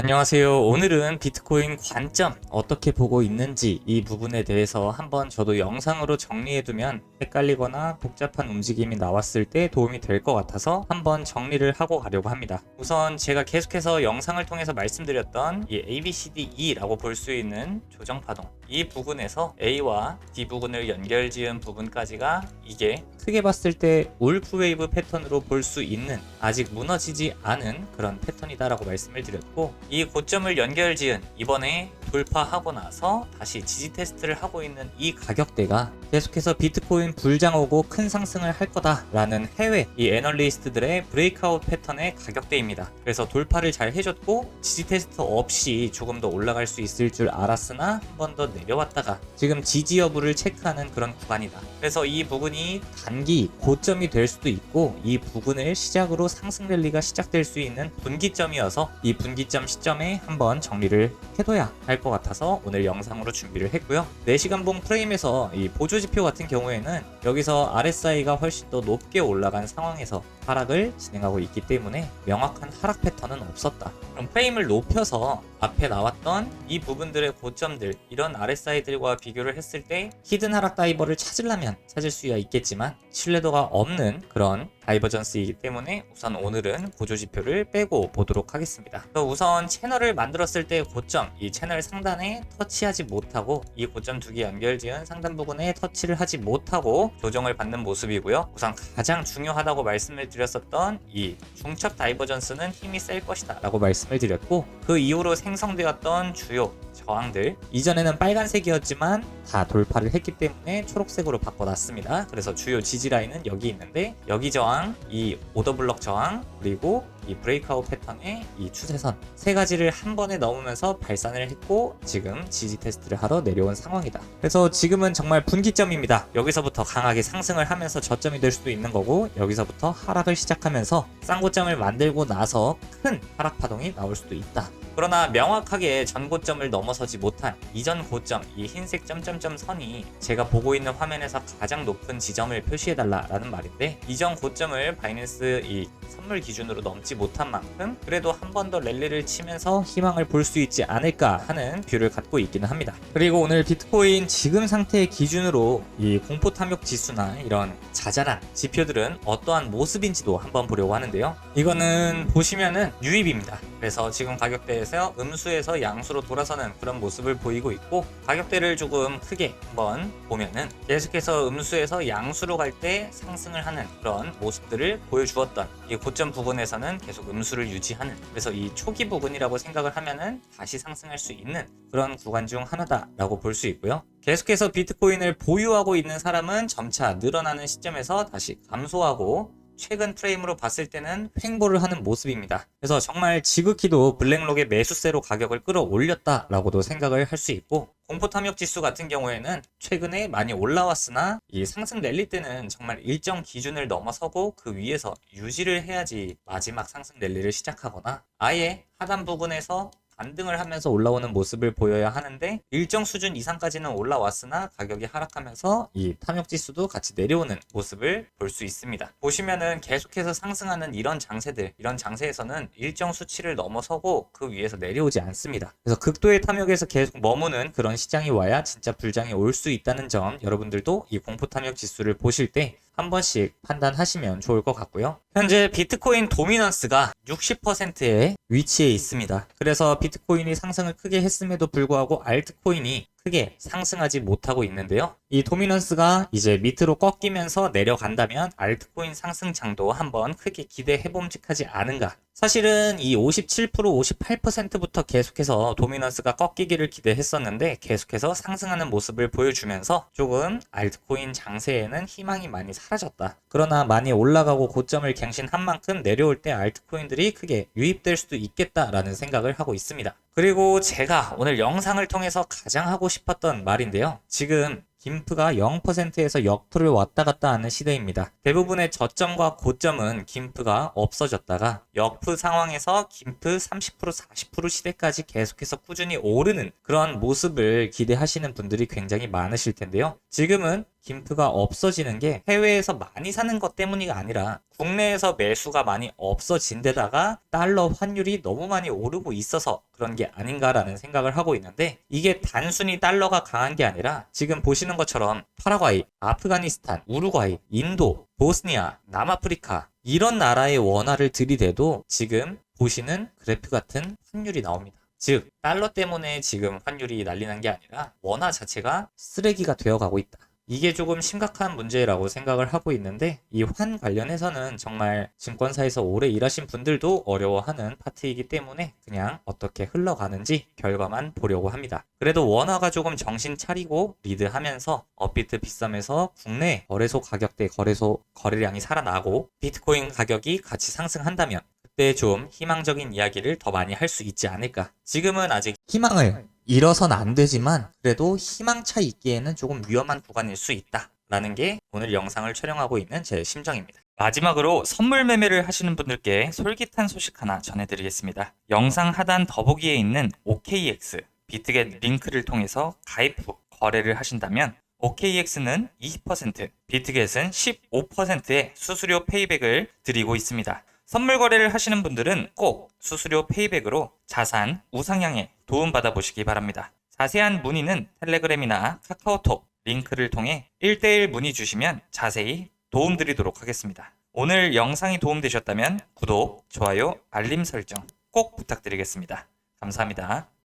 안녕하세요. 오늘은 비트코인 관점 어떻게 보고 있는지 이 부분에 대해서 한번 저도 영상으로 정리해두면 헷갈리거나 복잡한 움직임이 나왔을 때 도움이 될 것 같아서 한번 정리를 하고 가려고 합니다. 우선 제가 계속해서 영상을 통해서 말씀드렸던 이 ABCDE라고 볼 수 있는 조정 파동 이 부분에서 A와 D 부분을 연결 지은 부분까지가 이게 크게 봤을 때 울프 웨이브 패턴으로 볼 수 있는 아직 무너지지 않은 그런 패턴이다라고 말씀을 드렸고 이 고점을 연결 지은 이번에 돌파하고 나서 다시 지지 테스트를 하고 있는 이 가격대가 계속해서 비트코인 불장 오고 큰 상승을 할 거다라는 해외 이 애널리스트들의 브레이크아웃 패턴의 가격대입니다. 그래서 돌파를 잘 해줬고 지지 테스트 없이 조금 더 올라갈 수 있을 줄 알았으나 한 번 더 내려왔다가 지금 지지 여부를 체크하는 그런 구간이다. 그래서 이 부분이 단기 고점이 될 수도 있고 이 부분을 시작으로 상승 랠리가 시작될 수 있는 분기점이어서 이 분기점 시 점에 한번 정리를 해둬야 할 것 같아서 오늘 영상으로 준비를 했고요. 4시간봉 프레임에서 이 보조 지표 같은 경우에는 여기서 RSI가 훨씬 더 높게 올라간 상황에서 하락을 진행하고 있기 때문에 명확한 하락 패턴은 없었다. 그럼 프레임을 높여서 앞에 나왔던 이 부분들의 고점들 이런 RSI들과 비교를 했을 때 히든 하락 다이버를 찾으려면 찾을 수야 있겠지만 신뢰도가 없는 그런 다이버전스이기 때문에 우선 오늘은 고조 지표를 빼고 보도록 하겠습니다. 우선 채널을 만들었을 때 고점 이 채널 상단에 터치하지 못하고 이 고점 두 개 연결 지은 상단 부분에 터치를 하지 못하고 조정을 받는 모습이고요. 우선 가장 중요하다고 말씀을 드 렸었던 이 중첩 다이버전스는 힘이 셀 것이다 라고 말씀을 드렸고 그 이후로 생성되었던 주요 저항들 이전에는 빨간색이었지만 다 돌파를 했기 때문에 초록색으로 바꿔놨습니다. 그래서 주요 지지 라인은 여기 있는데 여기 저항, 이 오더블럭 저항 그리고 이 브레이크아웃 패턴의 이 추세선 세 가지를 한 번에 넘으면서 발산을 했고 지금 지지 테스트를 하러 내려온 상황이다. 그래서 지금은 정말 분기점입니다. 여기서부터 강하게 상승을 하면서 저점이 될 수도 있는 거고 여기서부터 하락을 시작하면서 쌍고점을 만들고 나서 큰 하락 파동이 나올 수도 있다. 그러나 명확하게 전 고점을 넘어서지 못한 이전 고점 이 흰색 점점점 선이 제가 보고 있는 화면에서 가장 높은 지점을 표시해 달라라는 말인데 이전 고점을 바이낸스 이 선물 기준으로 넘지 못한 만큼 그래도 한 번 더 랠리를 치면서 희망을 볼 수 있지 않을까 하는 뷰를 갖고 있기는 합니다. 그리고 오늘 비트코인 지금 상태의 기준으로 이 공포 탐욕 지수나 이런 자잘한 지표들은 어떠한 모습인지도 한번 보려고 하는데요. 이거는 보시면은 유입입니다. 그래서 지금 가격대에 서 음수에서 양수로 돌아서는 그런 모습을 보이고 있고 가격대를 조금 크게 한번 보면은 계속해서 음수에서 양수로 갈 때 상승을 하는 그런 모습들을 보여주었던 이 고점 부분에서는 계속 음수를 유지하는 그래서 이 초기 부분이라고 생각을 하면은 다시 상승할 수 있는 그런 구간 중 하나다라고 볼 수 있고요. 계속해서 비트코인을 보유하고 있는 사람은 점차 늘어나는 시점에서 다시 감소하고 최근 프레임으로 봤을 때는 횡보를 하는 모습입니다. 그래서 정말 지극히도 블랙록의 매수세로 가격을 끌어올렸다라고도 생각을 할 수 있고 공포 탐욕 지수 같은 경우에는 최근에 많이 올라왔으나 이 상승 랠리 때는 정말 일정 기준을 넘어서고 그 위에서 유지를 해야지 마지막 상승 랠리를 시작하거나 아예 하단 부분에서 반등을 하면서 올라오는 모습을 보여야 하는데 일정 수준 이상까지는 올라왔으나 가격이 하락하면서 이 탐욕 지수도 같이 내려오는 모습을 볼 수 있습니다. 보시면은 계속해서 상승하는 이런 장세들, 이런 장세에서는 일정 수치를 넘어서고 그 위에서 내려오지 않습니다. 그래서 극도의 탐욕에서 계속 머무는 그런 시장이 와야 진짜 불장이 올 수 있다는 점 여러분들도 이 공포 탐욕 지수를 보실 때 한 번씩 판단하시면 좋을 것 같고요. 현재 비트코인 도미넌스가 60%의 위치에 있습니다. 그래서 비트코인이 상승을 크게 했음에도 불구하고 알트코인이 크게 상승하지 못하고 있는데요. 이 도미넌스가 이제 밑으로 꺾이면서 내려간다면 알트코인 상승장도 한번 크게 기대해봄직하지 않은가. 사실은 이 57%, 58%부터 계속해서 도미넌스가 꺾이기를 기대했었는데 계속해서 상승하는 모습을 보여주면서 조금 알트코인 장세에는 희망이 많이 사라졌다. 그러나 많이 올라가고 고점을 갱신한 만큼 내려올 때 알트코인들이 크게 유입될 수도 있겠다라는 생각을 하고 있습니다. 그리고 제가 오늘 영상을 통해서 가장 하고 싶었던 말인데요. 지금 김프가 0%에서 역프를 왔다 갔다 하는 시대입니다. 대부분의 저점과 고점은 김프가 없어졌다가 역프 상황에서 김프 30% 40% 시대까지 계속해서 꾸준히 오르는 그런 모습을 기대하시는 분들이 굉장히 많으실 텐데요. 지금은 김프가 없어지는 게 해외에서 많이 사는 것 때문이 아니라 국내에서 매수가 많이 없어진 데다가 달러 환율이 너무 많이 오르고 있어서 그런 게 아닌가라는 생각을 하고 있는데 이게 단순히 달러가 강한 게 아니라 지금 보시는 것처럼 파라과이, 아프가니스탄, 우루과이, 인도, 보스니아, 남아프리카 이런 나라의 원화를 들이대도 지금 보시는 그래프 같은 환율이 나옵니다. 즉 달러 때문에 지금 환율이 난리난 게 아니라 원화 자체가 쓰레기가 되어가고 있다. 이게 조금 심각한 문제라고 생각을 하고 있는데 이 환 관련해서는 정말 증권사에서 오래 일하신 분들도 어려워하는 파트이기 때문에 그냥 어떻게 흘러가는지 결과만 보려고 합니다. 그래도 원화가 조금 정신 차리고 리드하면서 업비트 비썸에서 국내 거래소 가격대 거래소 거래량이 살아나고 비트코인 가격이 같이 상승한다면 그때 좀 희망적인 이야기를 더 많이 할 수 있지 않을까. 지금은 아직 희망을 잃어선 안 되지만 그래도 희망차 있기에는 조금 위험한 구간일 수 있다. 라는 게 오늘 영상을 촬영하고 있는 제 심정입니다. 마지막으로 선물 매매를 하시는 분들께 솔깃한 소식 하나 전해드리겠습니다. 영상 하단 더보기에 있는 OKX 비트겟 링크를 통해서 가입 후 거래를 하신다면 OKX는 20%, 비트겟은 15%의 수수료 페이백을 드리고 있습니다. 선물 거래를 하시는 분들은 꼭 수수료 페이백으로 자산 우상향에 도움받아 보시기 바랍니다. 자세한 문의는 텔레그램이나 카카오톡 링크를 통해 1대1 문의 주시면 자세히 도움드리도록 하겠습니다. 오늘 영상이 도움되셨다면 구독, 좋아요, 알림 설정 꼭 부탁드리겠습니다. 감사합니다.